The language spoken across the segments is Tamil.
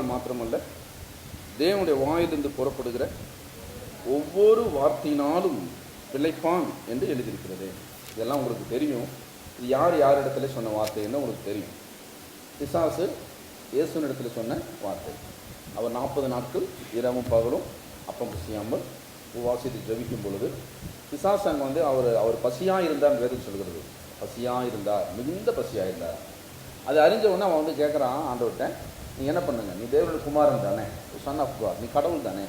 சொன்னால் மாத்திரமல்ல தேவனுடைய வாயிலிருந்து புறப்படுகிற ஒவ்வொரு வார்த்தையினாலும் பிழைப்பான் என்று எழுதியிருக்கிறது. இதெல்லாம் உங்களுக்கு தெரியும். இது யார் யார் இடத்துல சொன்ன வார்த்தைன்னு உங்களுக்கு தெரியும். பிசாசு இயேசுவின் இடத்துல சொன்ன வார்த்தை. அவர் நாற்பது நாட்கள் இரவும் பகலும் அப்பம் பசியாமல் உவாசித்து ஜபிக்கும் பொழுது பிசாசு அங்கே வந்து அவர் அவர் பசியாக இருந்தார் வேதம் சொல்கிறது. பசியாக இருந்தார் மிகுந்த பசியாக இருந்தார். அது அறிஞ்ச உடனே அவன் வந்து கேட்குறான் ஆண்டவர்கிட்ட நீ என்ன பண்ணுங்க? நீ தேவனுடைய குமாரன் தானே? சன் ஆஃப் காட் நீ கடவுள் தானே?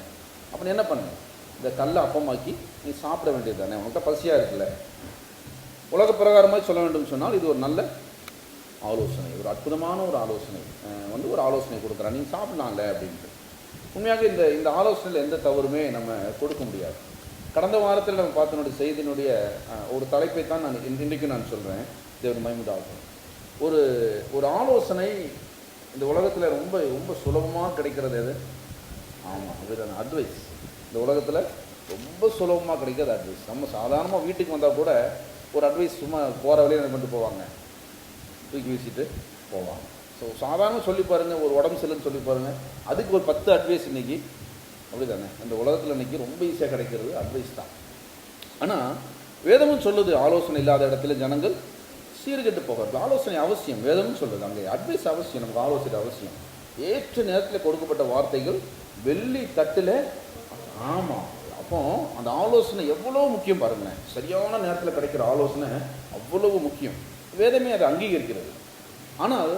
அப்போ நீ என்ன பண்ணுங்க? இந்த கல்லை அப்பமாக்கி நீ சாப்பிட வேண்டியது தானே? உன்கிட்ட பசியாக இருக்குல்ல? உலக பிரகாரமாக சொல்ல வேண்டும் சொன்னால் இது ஒரு நல்ல ஆலோசனை. ஒரு அற்புதமான ஒரு ஆலோசனை. வந்து ஒரு ஆலோசனை கொடுக்குறான். நீ சாப்பிடலாம்ல அப்படின்ட்டு. உண்மையாக இந்த இந்த ஆலோசனையில் எந்த தவறுமே நம்ம கொடுக்க முடியாது. கடந்த வாரத்தில் நம்ம பார்த்தனுடைய செய்தியினுடைய ஒரு தலைப்பை தான் நான் இன்றைக்கும் நான் சொல்கிறேன் தேவர் மைமுதாகும் ஒரு ஒரு ஆலோசனை இந்த உலகத்தில் ரொம்ப ரொம்ப சுலபமாக கிடைக்கிறது எது? ஆமாம் அதுதான் அட்வைஸ் இந்த உலகத்தில் ரொம்ப சுலபமாக கிடைக்கிறது அட்வைஸ் நம்ம சாதாரணமாக வீட்டுக்கு வந்தால் கூட ஒரு அட்வைஸ் சும்மா போகிற வழியை என்ன பண்ணிட்டு போவாங்க? தூக்கி வீசிட்டு போவாங்க. ஸோ சாதாரண சொல்லி பாருங்கள் ஒரு உடம்பு சரியில்லைன்னு சொல்லி பாருங்கள் அதுக்கு ஒரு பத்து அட்வைஸ் இன்றைக்கி அப்படி தானே அந்த உலகத்தில் இன்னைக்கு ரொம்ப ஈஸியாக கிடைக்கிறது அட்வைஸ் தான். ஆனால் வேதமும் சொல்லுது ஆலோசனை இல்லாத இடத்துல ஜனங்கள் சீர்கெட்டு போகிறது. ஆலோசனை அவசியம். வேதம்னு சொல்லுது அங்கே. அட்வைஸ் அவசியம் நமக்கு ஆலோசனை அவசியம். ஏற்ற நேரத்தில் கொடுக்கப்பட்ட வார்த்தைகள் வெள்ளி தட்டில் ஆமாம் அப்போ அந்த ஆலோசனை எவ்வளோ முக்கியம் பாருங்களேன். சரியான நேரத்தில் கிடைக்கிற ஆலோசனை அவ்வளவு முக்கியம். வேதமே அதை அங்கீகரிக்கிறது. ஆனால்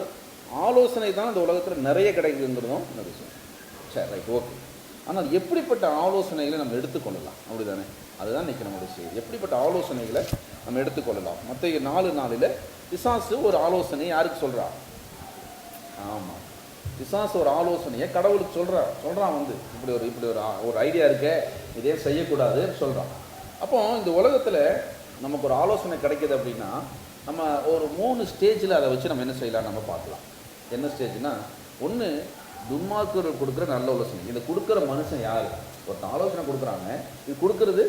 ஆலோசனை தான் அந்த உலகத்தில் நிறைய கிடைக்குதுங்கிறதும் இந்த விஷயம். சரி ரைட் ஓகே. ஆனால் எப்படிப்பட்ட ஆலோசனைகளை நம்ம எடுத்துக்கொள்ளலாம்? அப்படிதானே? அதுதான் இன்றைக்கி நம்மளுடைய செய்தி. எப்படிப்பட்ட ஆலோசனைகளை நம்ம எடுத்துக்கொள்ளலாம்? மற்ற நாலு நாளில் பிசாசு ஒரு ஆலோசனை யாருக்கு சொல்கிறா ஆமாம் பிசாசு ஒரு ஆலோசனையை கடவுளுக்கு சொல்கிறான் சொல்கிறான் வந்து இப்படி ஒரு இப்படி ஒரு ஒரு ஐடியா இருக்க இதே செய்யக்கூடாதுன்னு சொல்கிறான் அப்போ இந்த உலகத்தில் நமக்கு ஒரு ஆலோசனை கிடைக்கிது அப்படின்னா நம்ம ஒரு மூணு ஸ்டேஜில் அதை வச்சு நம்ம என்ன செய்யலாம் நம்ம பார்க்கலாம். என்ன ஸ்டேஜ்னா ஒன்று துன்மார்க்கர்கள் கொடுக்குற நல்ல ஆலோசனை. இதை கொடுக்குற மனுஷன் யார்? ஒருத்தன் ஆலோசனை கொடுக்குறாங்க. இது கொடுக்கறது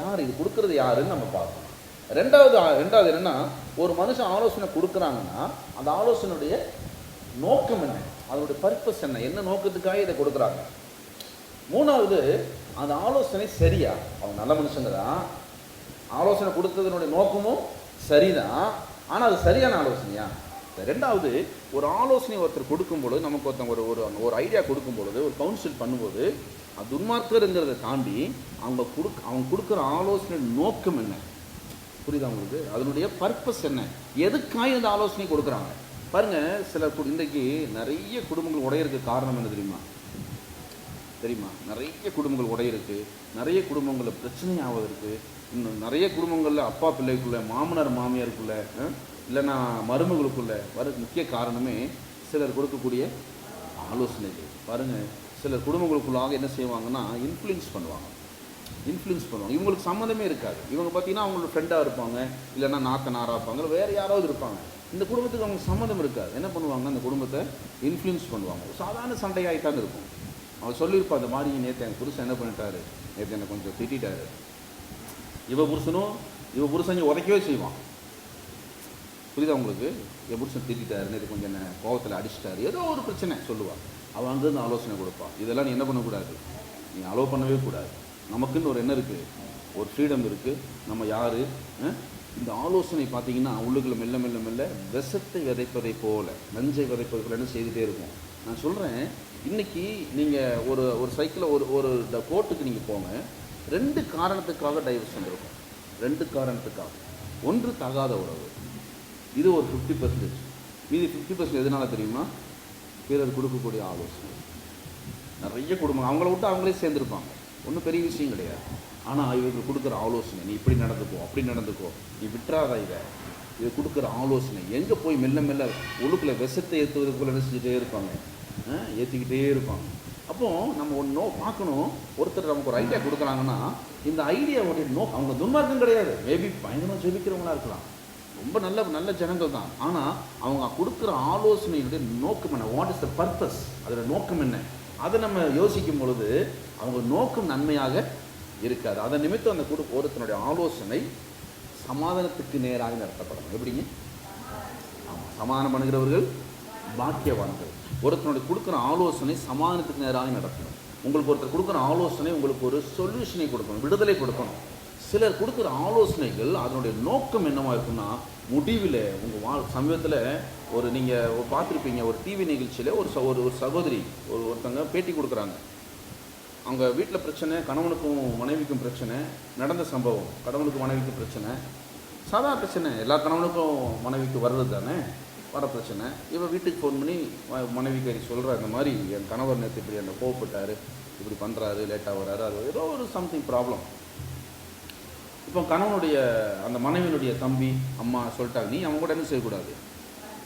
யார்? இது கொடுக்கறது யாருன்னு நம்ம பார்க்கணும். ரெண்டாவது ரெண்டாவது என்னன்னா ஒரு மனுஷன் ஆலோசனை கொடுக்குறாங்கன்னா அந்த ஆலோசனையுடைய நோக்கம் என்ன? அதனுடைய பர்பஸ் என்ன? என்ன நோக்கத்துக்காக இதை கொடுக்குறாங்க? மூணாவது அந்த ஆலோசனை சரியா? அவங்க நல்ல மனுஷங்க தான். ஆலோசனை கொடுத்ததுனுடைய நோக்கமும் சரிதான். ஆனால் அது சரியான ஆலோசனையா? ரெண்டாவது ஒரு ஆலோசனை ஒருத்தர் கொடுக்கும்பொழுது நமக்கு ஒருத்தவங்க ஒரு ஒரு ஒரு ஐடியா கொடுக்கும் பொழுது ஒரு கவுன்சில் பண்ணும்போது அது துன்மார்க்கருங்கிறத தாண்டி அவங்க கொடுக்க அவங்க கொடுக்குற ஆலோசனை நோக்கம் என்ன? புரியுதா உங்களுக்கு? அதனுடைய பர்பஸ் என்ன? எதுக்காக இந்த ஆலோசனை கொடுக்குறாங்க? பாருங்க சில இன்றைக்கு நிறைய குடும்பங்கள் உடையிறதுக்கு காரணம் என்ன தெரியுமா? தெரியுமா? நிறைய குடும்பங்கள் உடையிருக்கு நிறைய குடும்பங்களில் பிரச்சனை ஆவதற்கு இன்னும் நிறைய குடும்பங்களில் அப்பா பிள்ளைக்குள்ள மாமனார் மாமியாருக்குள்ள இல்லைன்னா மருமகளுக்குள்ள வர முக்கிய காரணமே சிலர் கொடுக்கக்கூடிய ஆலோசனைகள். பாருங்கள் சிலர் குடும்பங்களுக்குள்ளாக என்ன செய்வாங்கன்னா இன்ஃப்ளூயன்ஸ் பண்ணுவாங்க. இன்ஃப்ளூயன்ஸ் பண்ணுவாங்க. இவங்களுக்கு சம்மந்தமே இருக்காது. இவங்க பார்த்தீங்கன்னா அவங்களோட ஃப்ரெண்டாக இருப்பாங்க இல்லைன்னா நாத்தனாராக இருப்பாங்க இல்லை வேறு யாராவது இருப்பாங்க. இந்த குடும்பத்துக்கு அவங்க சம்மந்தம் இருக்காது. என்ன பண்ணுவாங்க அந்த குடும்பத்தை இன்ஃப்ளூயன்ஸ் பண்ணுவாங்க. ஒரு சாதாரண சண்டையாகித்தான் இருக்கும். அவர் சொல்லியிருப்பா அந்த மாதிரி நேற்று என் புருஷன் என்ன பண்ணிட்டாரு? நேற்று என்னை கொஞ்சம் திட்டாரு இவ புருஷனும் இவ புருஷன் உதைக்கவே செய்வான். புரியுதா உங்களுக்கு? என் புருஷன் திட்டாருன்னு இது கொஞ்சம் என்ன கோவத்தில் அடிச்சிட்டாரு. ஏதோ ஒரு பிரச்சனை சொல்லுவாள் அவன் அங்கேருந்து ஆலோசனை கொடுப்பா. இதெல்லாம் நீ என்ன பண்ணக்கூடாது? நீ அலோவ் பண்ணவே கூடாது. நமக்குன்னு ஒரு என்ன இருக்குது ஒரு ஃப்ரீடம் இருக்குது நம்ம யார்? இந்த ஆலோசனை பார்த்தீங்கன்னா உள்ளுக்குள்ள மெல்ல மெல்ல மெல்ல விஷத்தை விதைப்பதை போல நஞ்சை விதைப்பது போல என்ன இருக்கும். நான் சொல்கிறேன் இன்னைக்கு நீங்கள் ஒரு ஒரு சைக்கிளில் ஒரு ஒரு ட- கோர்ட்டுக்கு நீங்கள் போங்க. ரெண்டு காரணத்துக்காக டைவர்ஸ் வந்துருக்கும். ரெண்டு காரணத்துக்காக. ஒன்று தகாத உறவு. இது ஒரு ஃபிஃப்டி பர்சன்டேஜ் மீதி ஃபிஃப்டி பர்சன்ட் எதனால தெரியுமா பிறர் கொடுக்கக்கூடிய ஆலோசனை. நிறைய குடும்பம் அவங்கள விட்டு அவங்களே சேர்ந்துருப்பாங்க. ஒன்றும் பெரிய விஷயம் கிடையாது. ஆனால் இவர்கள் கொடுக்குற ஆலோசனை நீ இப்படி நடந்துக்கோ அப்படி நடந்துக்கோ நீ விட்டுறாத இதை இது கொடுக்குற ஆலோசனை. எங்கே போய் மெல்ல மெல்ல ஒழுக்கில் விஷத்தை ஏற்றுவதுக்கு நினைச்சிக்கிட்டே என்ன செஞ்சுட்டே இருப்பாங்க? ஏற்றிக்கிட்டே இருப்பாங்க. அப்போது நம்ம ஒன்று நோ பார்க்கணும். ஒருத்தர் நமக்கு ஒரு ஐடியா கொடுக்குறாங்கன்னா இந்த ஐடியாவுடைய நோ அவங்க துன்மார்க்கம் கிடையாது. மேபி பயங்கரம் ஜெபிக்கிறவங்களா இருக்கலாம். ரொம்ப நல்ல நல்ல ஜனங்கள் தான். ஆனால் அவங்க கொடுக்குற ஆலோசனையுடைய நோக்கம் என்ன? வாட் இஸ் த பர்பஸ் அதோட நோக்கம் என்ன? அதை நம்ம யோசிக்கும் பொழுது அவங்க நோக்கம் நன்மையாக இருக்காது. அதன் நிமித்தம் அந்த குடு ஒருத்தனுடைய ஆலோசனை சமாதானத்துக்கு நேராக நடத்தப்படணும் எப்படிங்க? ஆமாம் சமாதானம் பண்ணுகிறவர்கள் பாக்கியவான்கள். ஒருத்தனுடைய கொடுக்குற ஆலோசனை சமாதானத்துக்கு நேராக நடத்தணும். உங்களுக்கு ஒருத்தர் கொடுக்குற ஆலோசனை உங்களுக்கு ஒரு சொல்யூஷனை கொடுக்கணும் விடுதலை கொடுக்கணும். சிலர் கொடுக்குற ஆலோசனைகள் அதனுடைய நோக்கம் என்னவா இருக்குன்னா முடிவில் உங்கள் வா சமீபத்தில் ஒரு நீங்கள் பார்த்துருப்பீங்க ஒரு டிவி நிகழ்ச்சியில் ஒரு ச- ஒரு ஒரு சகோதரி ஒரு ஒருத்தங்க பேட்டி கொடுக்குறாங்க. அவங்க வீட்டில் பிரச்சனை கணவனுக்கும் மனைவிக்கும் பிரச்சனை நடந்த சம்பவம் கணவனுக்கும் மனைவிக்கும் பிரச்சனை சாதா பிரச்சனை எல்லா கணவனுக்கும் மனைவிக்கு வர்றது தானே வர பிரச்சனை. இவன் வீட்டுக்கு ஃபோன் பண்ணி மனைவிக்கு சொல்கிற இந்த மாதிரி என் கணவர் நேற்று இப்படி என்னை கோவப்பட்டார் இப்படி பண்ணுறாரு லேட்டாக வர்றாரு அது ஏதோ ஒரு சம்திங் ப்ராப்ளம் இப்போ கணவனுடைய அந்த மனைவியினுடைய தம்பி அம்மா சொல்லிட்டாங்க நீ அவன் கூட என்ன செய்யக்கூடாது?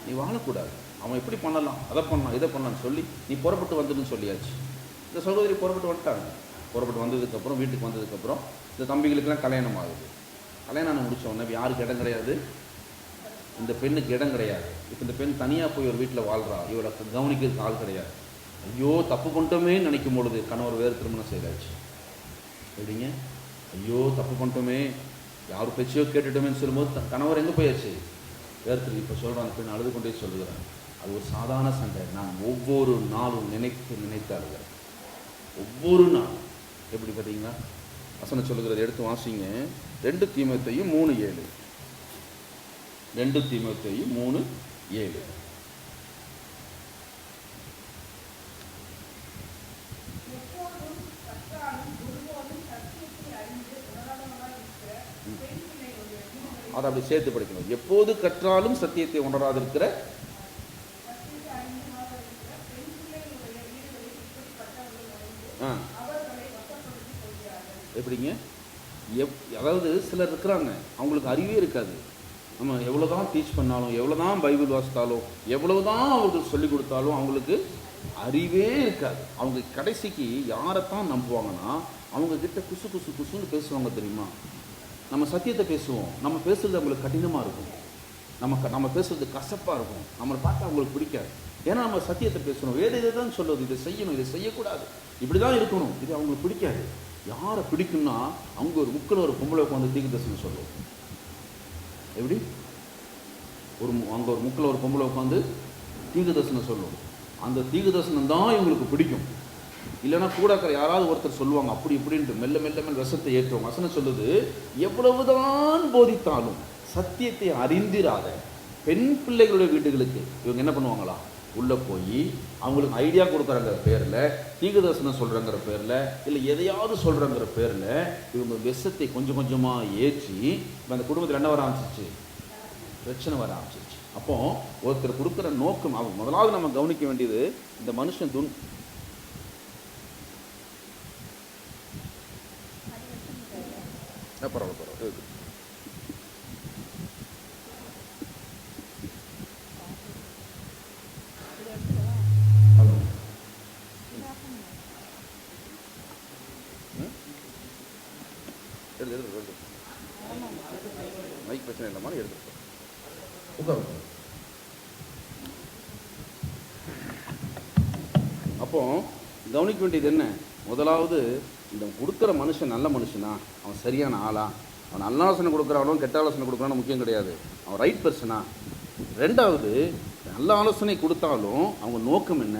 நீ வாழக்கூடாது. அவன் எப்படி பண்ணலாம்? அதை பண்ணலாம் இதை பண்ணலாம்னு சொல்லி நீ புறப்பட்டு வந்துடுன்னு சொல்லியாச்சு. இந்த சகோதரி புறப்பட்டு வந்துட்டாங்க. புறப்பட்டு வந்ததுக்கப்புறம் வீட்டுக்கு வந்ததுக்கப்புறம் இந்த தம்பிகளுக்கெல்லாம் கல்யாணம் ஆகுது. கல்யாணம் முடித்த உடனே யாருக்கு இடம் கிடையாது? இந்த பெண்ணுக்கு இடம் கிடையாது. இப்போ இந்த பெண் தனியாக போய் ஒரு வீட்டில் வாழ்கிறா இவளை கவனிக்கிறதுக்கு ஆள் கிடையாது. ஐயோ தப்பு கொண்டோமே நினைக்கும் பொழுது கணவர் வேறு திருமணம் செய்தாச்சு. எப்படிங்க? ஐயோ தப்பு பண்ணிட்டோமே. யார் பேச்சையோ கேட்டுட்டோமேன்னு சொல்லும்போது கணவர் எங்கே போயாச்சு? வேறு இப்போ சொல்கிறான் அந்த பெண் அழுது கொண்டே சொல்லுகிறேன். அது ஒரு சாதாரண சண்டை. நான் ஒவ்வொரு நாளும் நினைத்து நினைத்து அழுகிறேன். ஒவ்வொரு நாள் எப்படி பார்த்தீங்களா? வசனம் சொல்லுகிறது எடுத்து வாசிங்க. ரெண்டு தீமத்தையும் மூணு ஏழு. ரெண்டு தீமத்தையும் மூணு ஏழு எப்போதும் கற்றாலும் ஒருபோதும் சத்தியத்தை அறிந்து உணராதவனாய் இருக்கிற பெண் பிள்ளைகளுடைய வீடுகளில் அதை அப்படி சேர்த்து படிக்கணும். எப்போது கற்றாலும் சத்தியத்தை உணராதிருக்கிற ஆ. எப்படிங்க? எப் அதாவது சிலர் இருக்கிறாங்க. அவங்களுக்கு அறிவே இருக்காது. நம்ம எவ்வளோ தான் டீச் பண்ணாலும் எவ்வளோ தான் பைபிள் வாசித்தாலும் எவ்வளோ தான் அவங்களுக்கு சொல்லிக் கொடுத்தாலும் அவங்களுக்கு அறிவே இருக்காது. அவங்க கடைசிக்கு யாரைத்தான் நம்புவாங்கன்னா அவங்க கிட்ட குசு குசு குசுன்னு பேசுவாங்க தெரியுமா? நம்ம சத்தியத்தை பேசுவோம். நம்ம பேசுறது அவங்களுக்கு கடினமாக இருக்கும். நம்ம க- நம்ம பேசுறது கசப்பாக இருக்கும். நம்மளை பார்த்தா அவங்களுக்கு பிடிக்காது. ஏன்னா நம்ம சத்தியத்தை பேசணும் வேறு இதை தான் சொல்லுவது இதை செய்யணும். இதை செய்யக்கூடாது. இப்படி தான் இருக்கணும். இது அவங்களுக்கு பிடிக்காது. யாரை பிடிக்கும்னா அவங்க ஒரு முக்கில் ஒரு பொம்பளை உட்காந்து தீக்கு தரிசனம் சொல்லுவோம் எப்படி? ஒரு மு- அங்கே ஒரு முக்கில் ஒரு பொம்பளை உட்காந்து தீக்கு தரிசனம் சொல்லுவோம் அந்த தீக்கு தரிசனம் தான் இவங்களுக்கு பிடிக்கும். இல்லைன்னா கூட இருக்கிற யாராவது ஒருத்தர் சொல்லுவாங்க அப்படி இப்படின்ட்டு மெல்ல மெல்ல மெல்ல விஷத்தை ஏற்றுவாங்க. வசனம் சொல்லுது எவ்வளவுதான் போதித்தாலும் சத்தியத்தை அறிந்திராத பெண் பிள்ளைகளுடைய வீடுகளுக்கு இவங்க என்ன பண்ணுவாங்களா? உள்ளே போய் அவங்களுக்கு ஐடியா கொடுக்குறங்கிற பேரில் தீகதர்சனம் சொல்கிறங்கிற பேரில் இல்லை எதையாவது சொல்கிறங்கிற பேரில் இவங்க விஷத்தை கொஞ்சம் கொஞ்சமாக ஏற்றி இப்போ அந்த குடும்பத்தில் என்ன வர ஆரம்பிச்சிச்சு பிரச்சனை வர ஆரம்பிச்சிச்சு அப்போ ஒருத்தர் கொடுக்குற நோக்கம் அவங்க முதலாவது நம்ம கவனிக்க வேண்டியது இந்த மனுஷன் துன் பரவாயில்ல பரவாயில்ல. இருக்கு. மைக் பிரச்சனை இல்லைம்மா நீ எடுத்து உட்காரு. அப்போ கவனிக்க வேண்டியது என்ன? முதலாவது இந்த கொடுக்குற மனுஷன் நல்ல மனுஷனா? அவன் சரியான ஆளா? அவன் நல்ல ஆலோசனை கொடுக்குறானோ கெட்ட ஆலோசனை கொடுக்குறானோ முக்கியம் கிடையாது. அவன் ரைட் பர்சனா ரெண்டாவது நல்ல ஆலோசனை கொடுத்தாலும் அவங்க நோக்கம் என்ன?